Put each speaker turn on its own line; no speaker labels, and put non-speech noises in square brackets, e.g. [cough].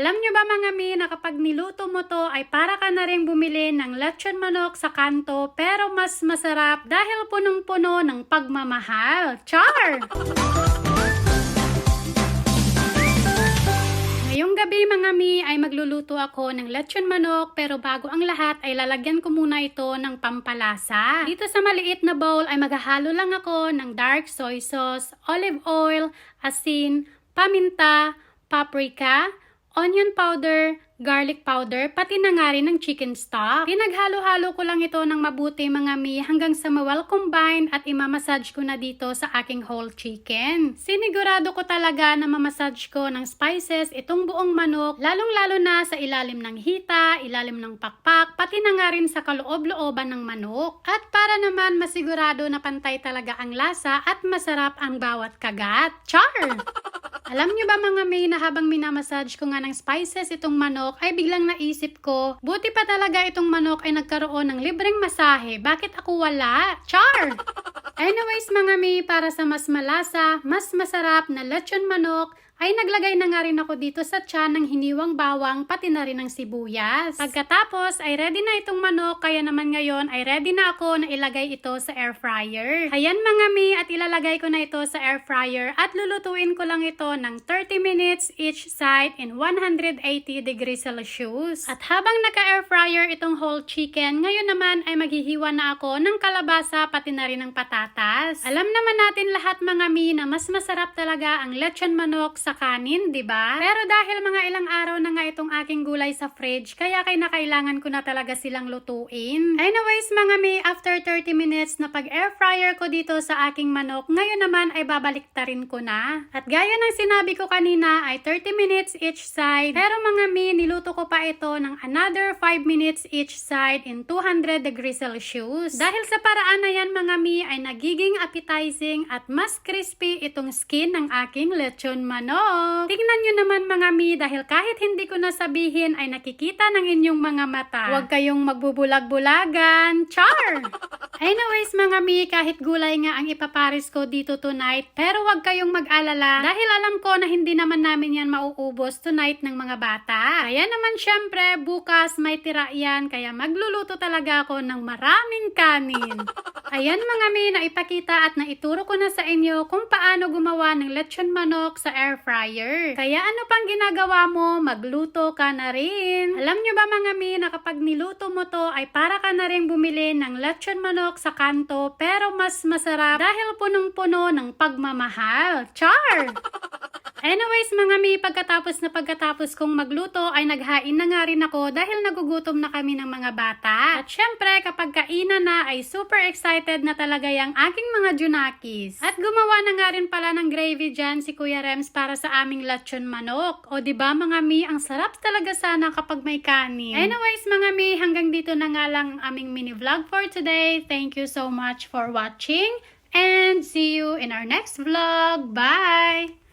Alam nyo ba mga mi na kapag niluto mo to ay para ka na rin bumili ng lechon manok sa kanto pero mas masarap dahil punong-puno ng pagmamahal. Char! Ngayong gabi mga mi ay magluluto ako ng lechon manok pero bago ang lahat ay lalagyan ko muna ito ng pampalasa. Dito sa maliit na bowl ay maghahalo lang ako ng dark soy sauce, olive oil, asin, paminta, paprika, onion powder, garlic powder, pati na nga rin ng chicken stock. Pinaghalo-halo ko lang ito ng mabuti mga mi hanggang sa mawal combine at imamassage ko na dito sa aking whole chicken. Sinigurado ko talaga na mamassage ko ng spices itong buong manok, lalong-lalo na sa ilalim ng hita, ilalim ng pakpak, pati na nga rin sa kaloob-looban ng manok. At para naman masigurado na pantay talaga ang lasa at masarap ang bawat kagat. Char! Alam niyo ba mga may na habang minamassage ko nga ng spices itong manok ay biglang naisip ko, buti pa talaga itong manok ay nagkaroon ng libreng masahe. Bakit ako wala? Char! Anyways mga may, para sa mas malasa, mas masarap na lechon manok, ay naglagay na nga rin ako dito sa tiyan ng hiniwang bawang pati na rin ng sibuyas. Pagkatapos ay ready na itong manok kaya naman ngayon ay ready na ako na ilagay ito sa air fryer. Ayan mga mi at ilalagay ko na ito sa air fryer at lulutuin ko lang ito ng 30 minutes each side in 180 degrees Celsius. At habang naka air fryer itong whole chicken, ngayon naman ay maghihiwa na ako ng kalabasa pati na rin ng patatas. Alam naman natin lahat mga mi na mas masarap talaga ang lechon manok sa kanin, di ba? Pero dahil mga ilang araw na nga itong aking gulay sa fridge, kaya kay nakailangan ko na talaga silang lutuin. Anyways, mga mi, after 30 minutes na pag air fryer ko dito sa aking manok, ngayon naman ay babaliktarin ko na. At gaya ng sinabi ko kanina ay 30 minutes each side. Pero mga mi, niluto ko pa ito ng another 5 minutes each side in 200 degrees Celsius. Dahil sa paraan na yan mga mi ay nagiging appetizing at mas crispy itong skin ng aking lechon manok. Tingnan nyo naman mga mi dahil kahit hindi ko nasabihin ay nakikita ng inyong mga mata. Huwag kayong magbubulag-bulagan. Char! [laughs] Anyways mga mi, kahit gulay nga ang ipaparis ko dito tonight, pero huwag kayong mag-alala dahil alam ko na hindi naman namin yan mauubos tonight ng mga bata. Kaya naman syempre, bukas may tira yan, kaya magluluto talaga ako ng maraming kanin. [laughs] Ayan mga mi, naipakita at naituro ko na sa inyo kung paano gumawa ng lechon manok sa air fryer. Kaya ano pang ginagawa mo, magluto ka na rin. Alam nyo ba mga mi, na kapag niluto mo to ay para ka na rin bumili ng lechon manok sa kanto pero mas masarap dahil punong-puno ng pagmamahal. Char! [laughs] Anyways, mga mi, pagkatapos na pagkatapos kong magluto ay naghain na nga rin ako dahil nagugutom na kami ng mga bata. At syempre, kapag kainan na ay super excited na talaga yung aking mga junakis. At gumawa na nga rin pala ng gravy dyan si Kuya Rems para sa aming lechon manok. O ba mga mi, ang sarap talaga sana kapag may kanin. Anyways, mga mi, hanggang dito na nga lang ang aming mini vlog for today. Thank you so much for watching and see you in our next vlog. Bye!